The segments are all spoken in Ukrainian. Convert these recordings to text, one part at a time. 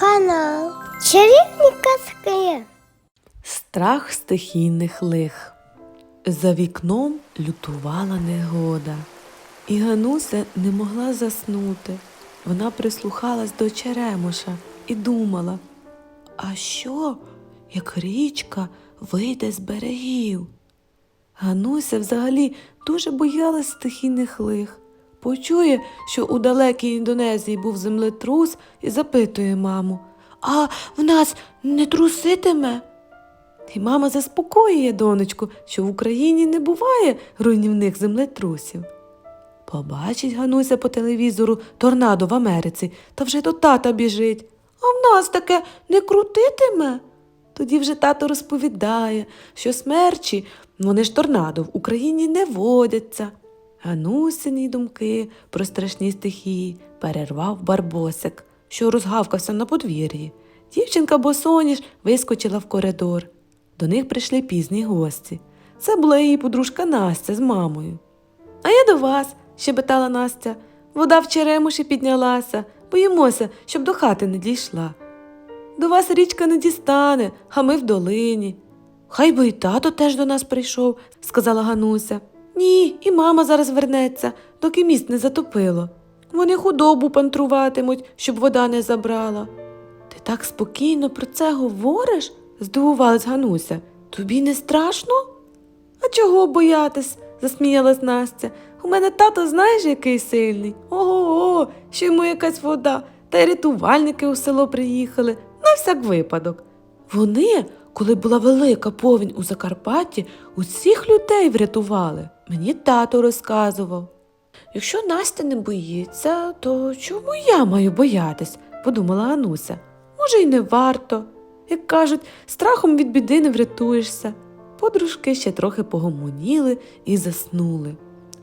Канал Чарівні казки. Страх стихійних лих. За вікном лютувала негода, і Гануся не могла заснути. Вона прислухалась до Черемоша і думала, а що, як річка вийде з берегів? Гануся взагалі дуже боялась стихійних лих. Почує, що у далекій Індонезії був землетрус і запитує маму, а в нас не труситиме? І мама заспокоює донечку, що в Україні не буває руйнівних землетрусів. Побачить Гануся по телевізору торнадо в Америці та вже до тата біжить. А в нас таке не крутитиме. Тоді вже тато розповідає, що смерчі, вони ж торнадо в Україні не водяться. Ганусині думки про страшні стихії перервав барбосик, що розгавкався на подвір'ї. Дівчинка босоніж вискочила в коридор. До них прийшли пізні гості. Це була її подружка Настя з мамою. А я до вас, щебетала Настя. Вода в черемуші піднялася, боїмося, щоб до хати не дійшла. До вас річка не дістане, а ми в долині. Хай би і тато теж до нас прийшов, сказала Гануся. Ні, і мама зараз вернеться, доки міст не затопило. Вони худобу пантруватимуть, щоб вода не забрала. Ти так спокійно про це говориш? здивувалась Гануся. Тобі не страшно? А чого боятись? засміялась Настя. У мене тато знаєш, який сильний. Ого, що йому якась вода, та й рятувальники у село приїхали, на всяк випадок. Вони, коли була велика повінь у Закарпатті, усіх людей врятували. Мені тато розказував. Якщо Настя не боїться, то чому я маю боятись? подумала Ануся. Може, й не варто. Як кажуть, страхом від біди не врятуєшся. Подружки ще трохи погомоніли і заснули.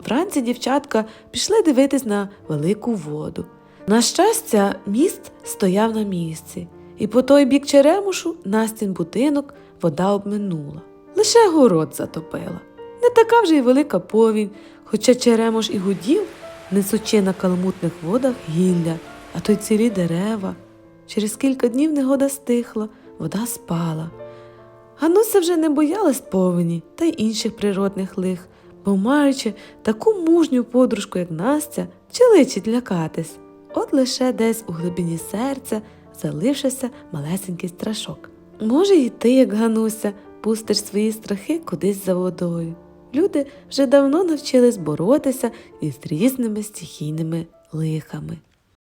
Вранці дівчатка пішли дивитись на велику воду. На щастя, міст стояв на місці, і по той бік черемушу Настін будинок вода обминула. Лише город затопила. Не така вже й велика повінь, хоча черемош і гудів, несучи на каламутних водах гілля, а то й цілі дерева. Через кілька днів негода стихла, вода спала. Гануся вже не боялась повені та й інших природних лих, бо маючи таку мужню подружку, як Настя, чи личить лякатись. От лише десь у глибині серця залишився малесенький страшок. Може, і ти, як Гануся, пустиш свої страхи кудись за водою. Люди вже давно навчились боротися із різними стихійними лихами.